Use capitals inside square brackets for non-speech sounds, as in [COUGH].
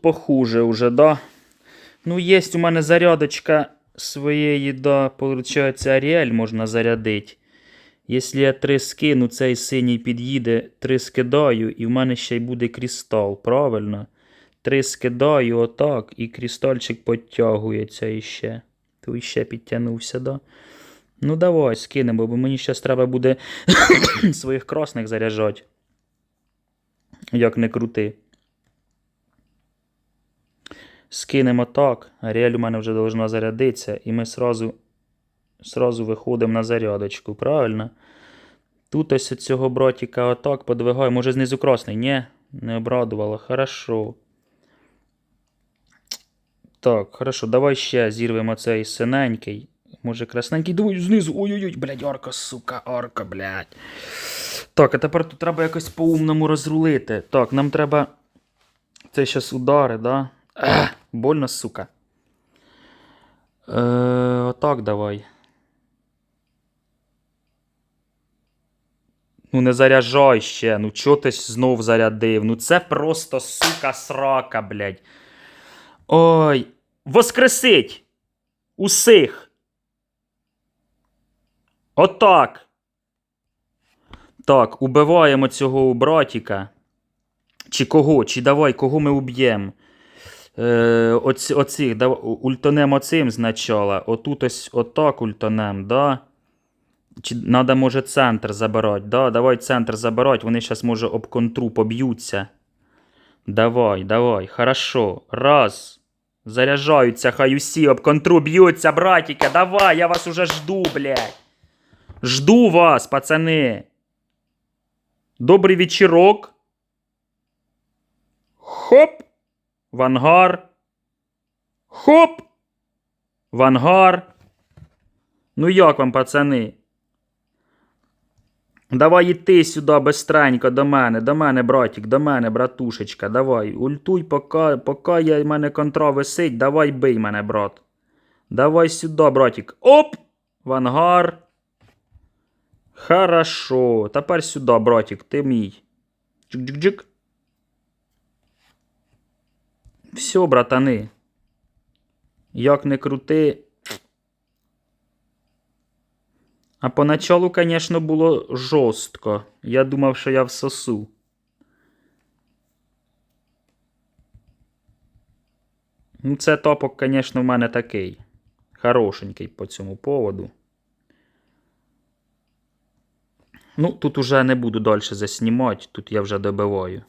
похуже уже, да? Ну, є у мене зарядочка своєї, да, получається, Аріель можна зарядити. Якщо я три скину, цей синій під'їде, три скидаю, і в мене ще й буде крістал, правильно? Три скидаю отак, і крістальчик підтягується іще. То іще підтягнувся, да? Ну давай, скинемо, бо мені зараз треба буде [COUGHS] своїх красних заряджати. Як не крути. Скинемо так. Аріель у мене вже должна зарядитися, і ми сразу, сразу виходимо на зарядочку, правильно? Тут ось цього братіка отак подвигаю. Може знизу красний? Ні, не обрадувало. Хорошо. Так, хорошо, давай ще зірвемо цей синенький. Може красненький, давай знизу. Ой-ой-ой, блядь, арка, сука, арка, блядь. Так, а тепер тут треба якось по-умному розрулити. Так, нам треба. Це зараз удари, да? Ех, больно, сука. Е, отак давай. Ну не заряджай ще. Ну чого ти знов зарядив? Ну це просто сука срака, блядь. Ой. Воскресить! Усіх! Отак. Так, убиваємо цього братіка. Чи кого? Чи давай, кого ми уб'ємо? Е, оці, да, ультонем оцим спочатку. Отут ось отак ультонем, да? Чи надо, може, центр забирати? Да, давай центр забирати, вони зараз, може, об контру поб'ються. Давай, давай, хорошо. Раз. Заряджаються, хай усі об контру б'ються, братіки, давай, я вас уже жду, блядь. Жду вас, пацани. Добрий вечірок. Хоп. В ангар. Хоп. В ангар. Ну як вам, пацани? Давай іти сюди бистренько до мене, до мене, братик, до мене, братушечка, давай. Ультуй, поки, поки я, в мене контра висить, давай бий мене, брат. Давай сюди, братик. Оп! В ангар. Хорошо. Тепер сюди, братик, ти мій. Джик-джик-джик. Все, братани. Як не крути. А поначалу, звісно, було жорстко. Я думав, що я всосу. Ну, це топок, звісно, в мене такий. Хорошенький по цьому поводу. Ну, тут уже не буду далі заснімати, тут я вже добиваю.